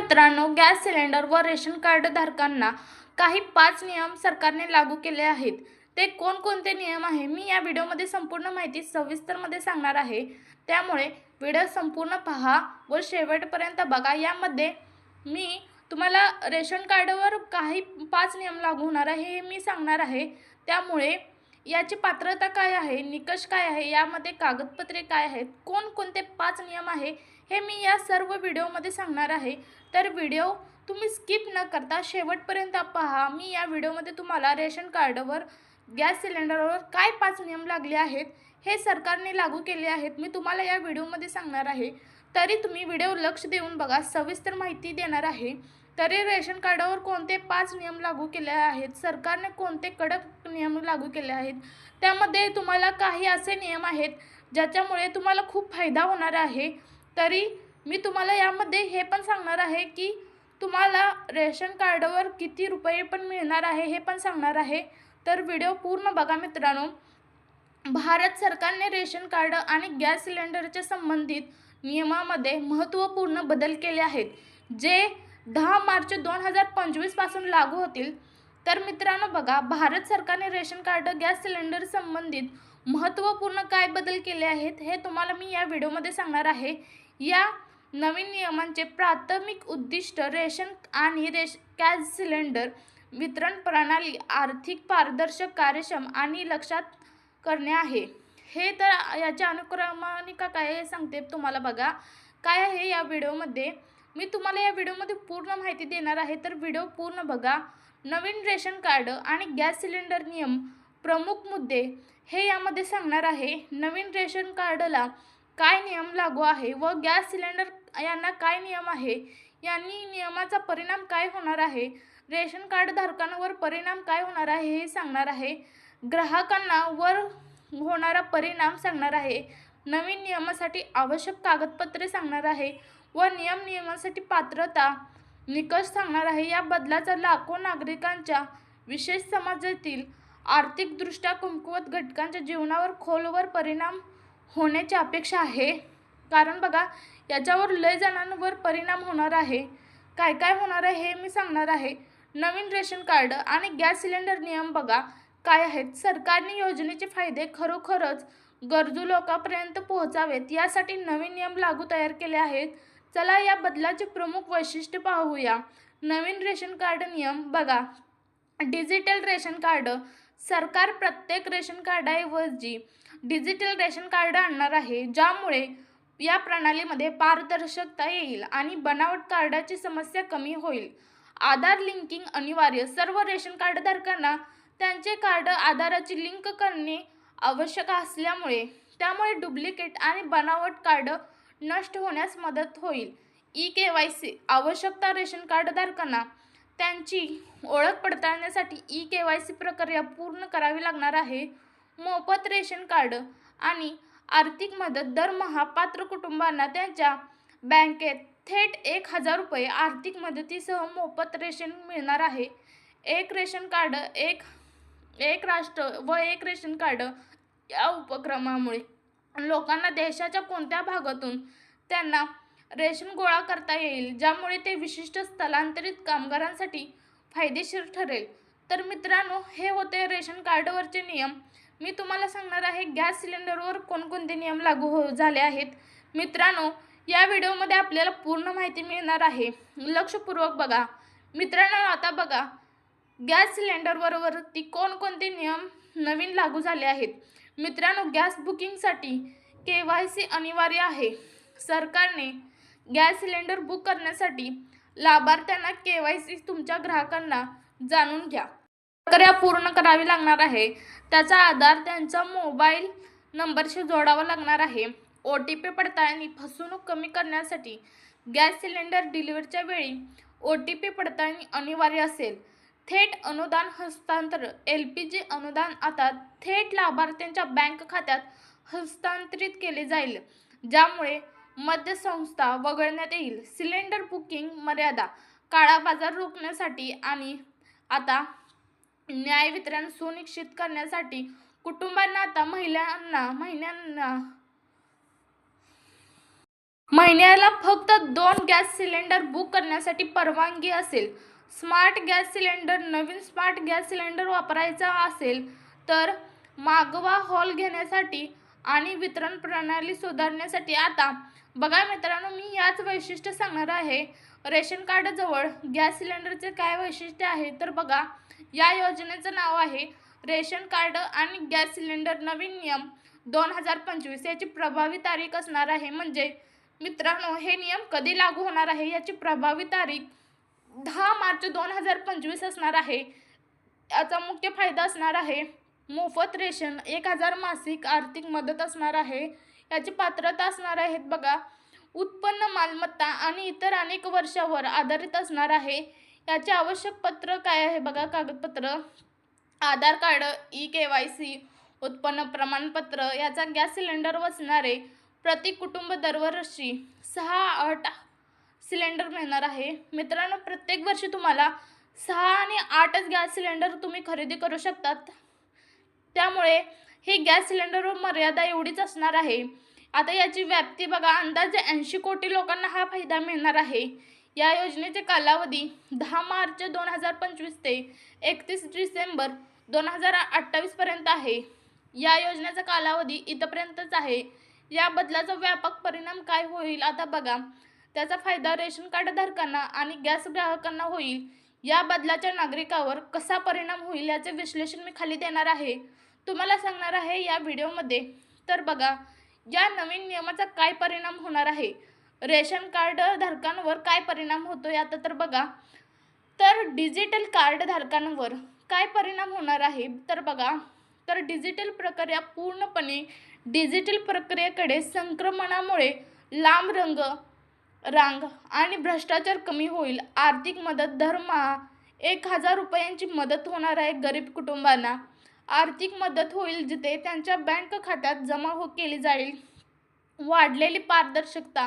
मित्रांनो gas cylinder व ration card धारकांना काही पाच नियम सरकारने लागू केले आहेत. ते कोणकोणते नियम आहे मी या व्हिडिओमध्ये संपूर्ण माहिती सविस्तरमध्ये सांगणार आहे. त्यामुळे व्हिडिओ संपूर्ण पहा व शेवटपर्यंत बघा. यामध्ये मी तुम्हाला रेशन कार्डवर काही पाच नियम लागू होणार आहे हे मी सांगणार आहे. त्यामुळे याची पात्रता काय आहे निकष काय आहे यामध्ये कागदपत्रे काय आहेत कोणकोणते पाच नियम आहे हे मी या सर्व व्हिडिओमध्ये सांगणार आहे. तर व्हिडिओ तुम्ही स्किप न करता शेवटपर्यंत पहा. मी या व्हिडिओमध्ये तुम्हाला रेशन कार्डवर गॅस सिलेंडरवर काय पाच नियम लागले आहेत हे सरकारने लागू केले आहेत. मी तुम्हाला या व्हिडिओमध्ये सांगणार आहे. तरी तुम्ही व्हिडिओ लक्ष देऊन बघा. सविस्तर माहिती देणार आहे. तरी रेशन कार्डावर कोणते पाच नियम लागू केले आहेत? सरकारने कोणते कडक नियम लागू केले आहेत? त्यामध्ये तुम्हाला काही असे नियम आहेत ज्याच्यामुळे तुम्हाला खूप फायदा होणार आहे. तरी मी तुम्हाला यामध्ये हे पण सांगणार आहे की तुम्हाला रेशन कार्डवर किती रुपये पण मिळणार आहे हे पण सांगणार आहे. तर व्हिडिओ पूर्ण बघा मित्रांनो. भारत सरकारने रेशन कार्ड आणि गॅस सिलेंडरच्या संबंधित नियमामध्ये महत्त्वपूर्ण बदल केले आहेत. जे दहा मार्च दोन हजार पंचवीसपासून लागू होतील. तर मित्रांनो बघा भारत सरकारने रेशन कार्ड गॅस सिलेंडर संबंधित महत्त्वपूर्ण काय बदल केले आहेत हे तुम्हाला मी या व्हिडिओमध्ये सांगणार आहे. या नवीन नियमांचे प्राथमिक उद्दिष्ट रेशन आणि रेश गॅस सिलेंडर वितरण प्रणाली आर्थिक पारदर्शक कार्यक्षम आणि लक्षात करणे आहे. हे तर याच्या अनुक्रमणिका काय हे सांगते तुम्हाला बघा. काय आहे या व्हिडिओमध्ये? मी तुम्हाला या व्हिडिओमध्ये पूर्ण माहिती देणार आहे. तर व्हिडिओ पूर्ण बघा. नवीन रेशन कार्ड आणि गॅस सिलेंडर नियम प्रमुख मुद्दे हे यामध्ये सांगणार आहे नवीन रेशन कार्डला काय नियम लागू आहे व गॅस सिलेंडर यांना काय नियम आहे? यांनी नियमाचा परिणाम काय होणार आहे? रेशन कार्ड धारकांवर परिणाम काय होणार आहे हे सांगणार आहे. ग्राहकांना वर होणारा परिणाम सांगणार आहे. नवीन नियमासाठी आवश्यक कागदपत्रे सांगणार आहे व नियम नियमासाठी पात्रता निकष सांगणार आहे. या बदलाचा लाखो नागरिकांच्या विशेष समाजातील आर्थिकदृष्ट्या कमकुवत घटकांच्या जीवनावर खोलवर परिणाम होण्याची अपेक्षा आहे. कारण बघा याच्यावर लय जणांवर परिणाम होणार आहे. काय काय होणार आहे हे मी सांगणार आहे. नवीन रेशन कार्ड आणि गॅस सिलेंडर नियम बघा काय आहेत. सरकारने योजनेचे फायदे खरोखरच गरजू लोकांपर्यंत पोहोचावेत यासाठी नवीन नियम लागू तयार केले आहेत. चला या बदलाचे प्रमुख वैशिष्ट्य पाहूया. नवीन रेशन कार्ड नियम बघा. डिजिटल रेशन कार्ड सरकार प्रत्येक रेशन कार्डाऐवजी डिजिटल रेशन कार्ड आणणार आहे ज्यामुळे या प्रणालीमध्ये पारदर्शकता येईल आणि बनावट कार्डाची समस्या कमी होईल. आधार लिंकिंग अनिवार्य. सर्व रेशन कार्डधारकांना त्यांचे कार्ड आधाराची लिंक करणे आवश्यक असल्यामुळे त्यामुळे डुप्लिकेट आणि बनावट कार्ड नष्ट होण्यास मदत होईल. E K Y C. आवश्यकता रेशन कार्डधारकांना त्यांची ओळख पडताळण्यासाठी ई के वाय सी प्रक्रिया पूर्ण करावी लागणार आहे. मोफत रेशन कार्ड आणि आर्थिक मदत दरमहा पात्र कुटुंबांना त्यांच्या बँकेत थेट एक हजार रुपये आर्थिक मदतीसह मोफत रेशन मिळणार आहे. एक रेशन कार्ड एक एक राष्ट्र व एक रेशन कार्ड या उपक्रमामुळे लोकांना देशाच्या कोणत्या भागातून त्यांना रेशन गोळा करता येईल ज्यामुळे ते विशिष्ट स्थलांतरित कामगारांसाठी फायदेशीर ठरेल. तर मित्रांनो हे होते रेशन कार्डवरचे नियम. मी तुम्हाला सांगणार आहे गॅस सिलेंडरवर कोणकोणते नियम लागू हो झाले आहेत. मित्रांनो या व्हिडिओमध्ये आपल्याला पूर्ण माहिती मिळणार आहे. लक्षपूर्वक बघा. मित्रांनो आता बघा. गॅस सिलेंडरवरती कोणकोणते नियम नवीन लागू झाले आहेत? मित्रांनो गॅस बुकिंगसाठी के वाय सी अनिवार्य आहे. सरकारने गॅस सिलेंडर बुक करण्यासाठी लाभार्थ्यांना के वाय सी तुमच्या ग्राहकांना जाणून घ्या. प्रक्रिया पूर्ण करावी लागणार आहे. त्याचा आधार त्यांचा मोबाईल नंबरशी जोडावा लागणार आहे. ओ टी पी पडताळणी फसवणूक कमी करण्यासाठी गॅस सिलेंडर डिलिव्हरीच्या वेळी ओ टी पी पडताळणी अनिवार्य असेल. थेट अनुदान हस्तांतर एल पी जी अनुदान आता थेट लाभार्थ्यांच्या बँक खात्यात हस्तांतरित केले जाईल. ज्यामुळे मध्यसंस्था वगळण्यात येईल. सिलेंडर बुकिंग मर्यादा काळा बाजार रोखण्यासाठी आणि आता न्याय वितरण सुनिश्चित करण्यासाठी कुटुंबांना आता महिलांना महिन्यांना महिन्याला फक्त दोन गॅस सिलेंडर बुक करण्यासाठी परवानगी असेल. स्मार्ट गॅस सिलेंडर नवीन स्मार्ट गॅस सिलेंडर वापरायचा असेल तर मागवा हॉल घेण्यासाठी आणि वितरण प्रणाली सुधारण्यासाठी आता बघा मित्रांनो मी याच वैशिष्ट्य सांगणार आहे. रेशन कार्डजवळ गॅस सिलेंडरचे काय वैशिष्ट्य आहे? तर बघा या योजनेचं नाव आहे रेशन कार्ड आणि गॅस सिलेंडर नवीन नियम दोन हजार पंचवीस याची प्रभावी तारीख असणार आहे. म्हणजे मित्रांनो हे नियम कधी लागू होणार आहे याची प्रभावी तारीख दहा मार्च दोन हजार पंचवीस असणार आहे. याचा मुख्य फायदा असणार आहे मोफत रेशन एक हजार मासिक आर्थिक मदत असणार आहे. याची पात्रता असणार आहेत बघा. उत्पन्न मालमत्ता आणि इतर अनेक वर्षावर आधारित असणार आहे. याचे आवश्यक पत्र काय आहे बघा? कागदपत्र Aadhaar card E K Y C उत्पन्न प्रमाणपत्र याचा गॅस सिलेंडर वसणारे प्रति कुटुंब दरवर्षी सहा आठ सिलेंडर मिळणार आहे. मित्रांनो प्रत्येक वर्षी तुम्हाला सहा आणि आठच गॅस सिलेंडर तुम्ही खरेदी करू शकतात. त्यामुळे हे गॅस सिलेंडरवर मर्यादा एवढीच असणार आहे. आता याची व्याप्ती बघा अंदाजे ऐंशी कोटी लोकांना हा फायदा मिळणार आहे. या योजनेचे कालावधी दहा मार्च दोन हजार पंचवीस ते एकतीस डिसेंबर दोन हजार अठ्ठावीसपर्यंत आहे. या योजनेचा कालावधी इथंपर्यंतच आहे. या बदलाचा व्यापक परिणाम काय होईल आता बघा. त्याचा फायदा रेशन कार्ड धारकांना आणि गॅस ग्राहकांना होईल. या बदलाच्या नागरिकावर कसा परिणाम होईल याचे विश्लेषण मी खाली देणार आहे. तुम्हाला सांगणार आहे या व्हिडिओमध्ये. तर बघा या नवीन नियमाचा काय परिणाम होणार आहे? रेशन कार्ड धारकांवर काय परिणाम होतो आता तर बघा. तर डिजिटल कार्ड धारकांवर काय परिणाम होणार आहे? तर बघा तर डिजिटल प्रक्रिया पूर्णपणे डिजिटल प्रक्रियेकडे संक्रमणामुळे लांब रंग रांग आणि भ्रष्टाचार कमी होईल. आर्थिक मदत दरमहा एक हजार रुपयांची मदत होणार आहे गरीब कुटुंबांना. आर्थिक मदत होईल जिथे त्यांच्या बँक खात्यात जमा हो केली जाईल. वाढलेली पारदर्शकता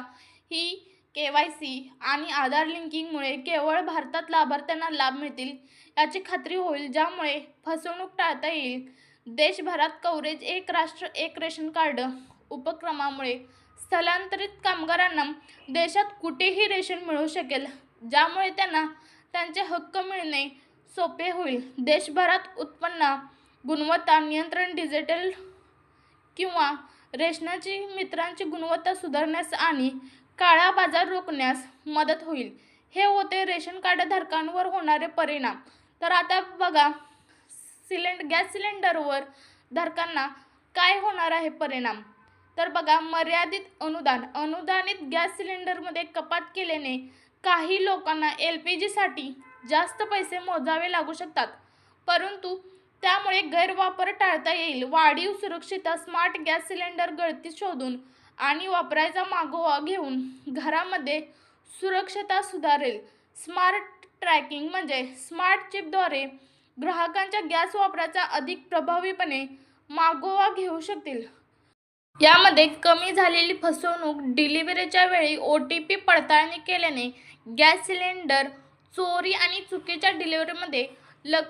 ही के वाय सी आणि आधार लिंकिंगमुळे केवळ भारतात लाभार्थ्यांना लाभ मिळतील याची खात्री होईल ज्यामुळे फसवणूक टाळता येईल. देशभरात कव्हरेज एक राष्ट्र एक रेशन कार्ड उपक्रमामुळे स्थलांतरित कामगारांना देशात कुठेही रेशन मिळू शकेल ज्यामुळे त्यांना त्यांचे हक्क मिळणे सोपे होईल. देशभरात उत्पन्न गुणवत्ता नियंत्रण डिजिटल किंवा रेशनाची मित्रांची गुणवत्ता सुधारण्यास आणि काळा बाजार रोखण्यास मदत होईल. हे होते रेशन कार्डधारकांवर होणारे परिणाम. तर आता बघा सिलेंड गॅस सिलेंडरवर धारकांना काय होणार आहे परिणाम? तर बघा मर्यादित अनुदान. अनुदानित गॅस सिलेंडरमध्ये कपात केल्याने काही लोकांना एल पी जीसाठी जास्त पैसे मोजावे लागू शकतात. परंतु त्यामुळे गैरवापर टाळता येईल. वाढीव सुरक्षितता स्मार्ट गॅस सिलेंडर गळती शोधून आणि वापरायचा मागोवा घेऊन घरामध्ये सुरक्षता सुधारेल. स्मार्ट ट्रॅकिंग म्हणजे स्मार्ट चिपद्वारे ग्राहकांच्या गॅस वापराचा अधिक प्रभावीपणे मागोवा घेऊ शकतील. यामध्ये कमी झालेली फसवणूक डिलिव्हरीच्या वेळी ओ टी पी पडताळणी केल्याने गॅस सिलेंडर चोरी आणि चुकीच्या डिलिव्हरीमध्ये लग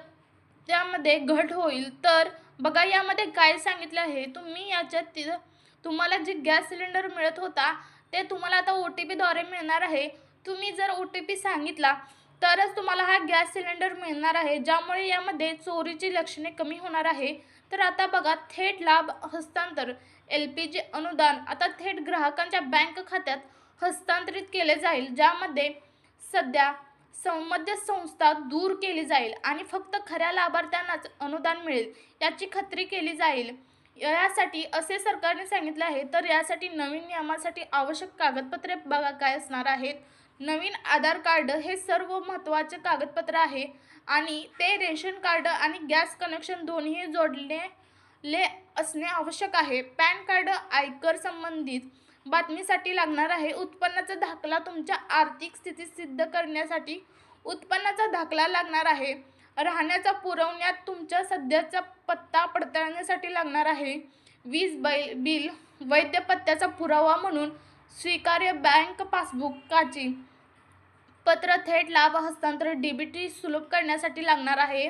त्यामध्ये घट होईल. तर बघा यामध्ये काय सांगितलं आहे? तुम्ही याच्यात ति- तुम्हाला जे गॅस सिलेंडर मिळत होता ते तुम्हाला आता ओ टी पीद्वारे मिळणार आहे. तुम्ही जर ओ टी पी सांगितला तरच तुम्हाला हा गॅस सिलेंडर मिळणार आहे ज्यामुळे यामध्ये चोरीची लक्षणे कमी होणार आहे. तर आता बघा थेट लाभ हस्तांतर एल पी जी अनुदान आता थेट ग्राहकांच्या बँक खात्यात हस्तांतरित केले जाईल ज्यामध्ये सध्या संमध्य संस्था दूर केली जाईल आणि फक्त खऱ्या लाभार्थ्यांनाच अनुदान मिळेल याची खात्री केली जाईल. यासाठी असे सरकारने सांगितले आहे तर यासाठी नवीन नियमासाठी आवश्यक कागदपत्रे बघा काय असणार आहेत. नवीन आधार कार्ड हे सर्व महत्त्वाचे कागदपत्र आहे आणि ते रेशन कार्ड आणि गॅस कनेक्शन दोन्ही जोडलेले असणे आवश्यक आहे. पॅन कार्ड आयकर संबंधित बातमीसाठी लागणार आहे उत्पन्नाचा दाखला तुमच्या आर्थिक स्थिती सिद्ध करण्यासाठी उत्पन्नाचा दाखला लागणार आहे. राहण्याचा पुरवण्यात तुमच्या सध्याचा पत्ता पडताळण्यासाठी लागणार आहे. वीज बै बिल वैध पत्त्याचा पुरावा म्हणून स्वीकार्य बँक पासबुकाची पत्र थेट लाभ हस्तांतर डीबीटी सुलभ करण्यासाठी लागणार आहे.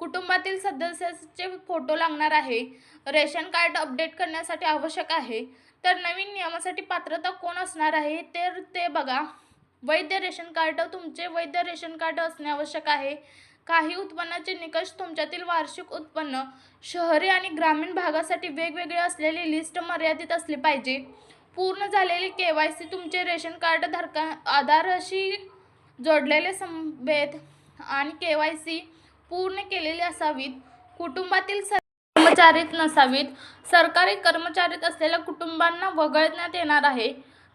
कुटुंबातील सदस्याचे फोटो लागणार आहे. रेशन कार्ड अपडेट करण्यासाठी आवश्यक आहे. तर नवीन नियमासाठी पात्रता कोण असणार आहे? तर ते बघा. वैध रेशन कार्ड तुमचे वैध रेशन कार्ड असणे आवश्यक आहे. काही उत्पन्नाचे निकष तुमच्यातील वार्षिक उत्पन्न शहरी आणि ग्रामीण भागासाठी वेगवेगळे असलेली लिस्ट मर्यादित असली पाहिजे. पूर्ण झालेली के वाय सी तुमचे रेशन कार्ड धारका आधारशी जोडलेले संभेद आणि के वाय सी पूर्ण केलेली असावीत. कुटुंबातील सर्व कर्मचारीच नसावीत. सरकारी कर्मचारीत असलेल्या कुटुंबांना वगळण्यात येणार आहे.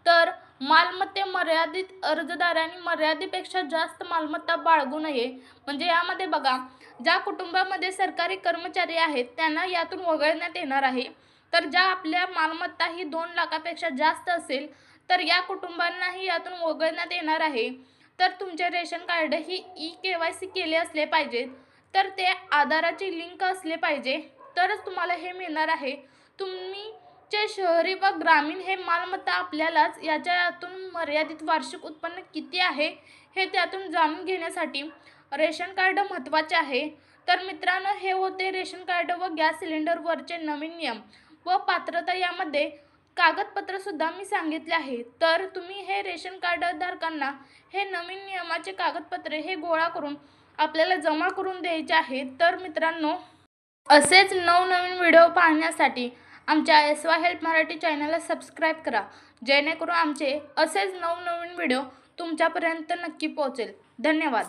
तर मालमत्ते मर्यादित अर्जदारांनी मर्यादेपेक्षा जास्त मालमत्ता बाळगू नये. म्हणजे यामध्ये बघा ज्या कुटुंबामध्ये सरकारी कर्मचारी आहेत त्यांना यातून वगळण्यात येणार आहे. तर ज्या आपल्या मालमत्ता ही दोन लाखापेक्षा जास्त असेल तर या कुटुंबांनाही यातून वगळण्यात येणार आहे. तर तुमचे रेशन कार्ड ही ई के वाय सी केले असले पाहिजेत. तर ते आधाराची लिंक असले पाहिजे. तरच तुम्हाला हे मिळणार आहे. तुम्ही चे शहरी व ग्रामीण हे मालमत्ता आपल्यालाच याच्या यातून मर्यादित वार्षिक उत्पन्न किती आहे हे त्यातून जाणून घेण्यासाठी रेशन कार्ड महत्त्वाचे आहे. तर मित्रांनो हे होते रेशन कार्ड व गॅस सिलेंडरवरचे नवीन नियम व पात्रता यामध्ये कागदपत्रसुद्धा मी सांगितले आहे. तर तुम्ही हे रेशन कार्डधारकांना हे नवीन नियमाचे कागदपत्रे हे गोळा करून आपल्याला जमा करून द्यायचे आहेत तर मित्रांनो असेच नवनवीन व्हिडिओ पाहण्यासाठी आमच्या एस वाय हेल्प मराठी चॅनलला सबस्क्राईब करा जेणेकरून आमचे असेच नवनवीन व्हिडिओ तुमच्यापर्यंत नक्की पोहोचेल. धन्यवाद.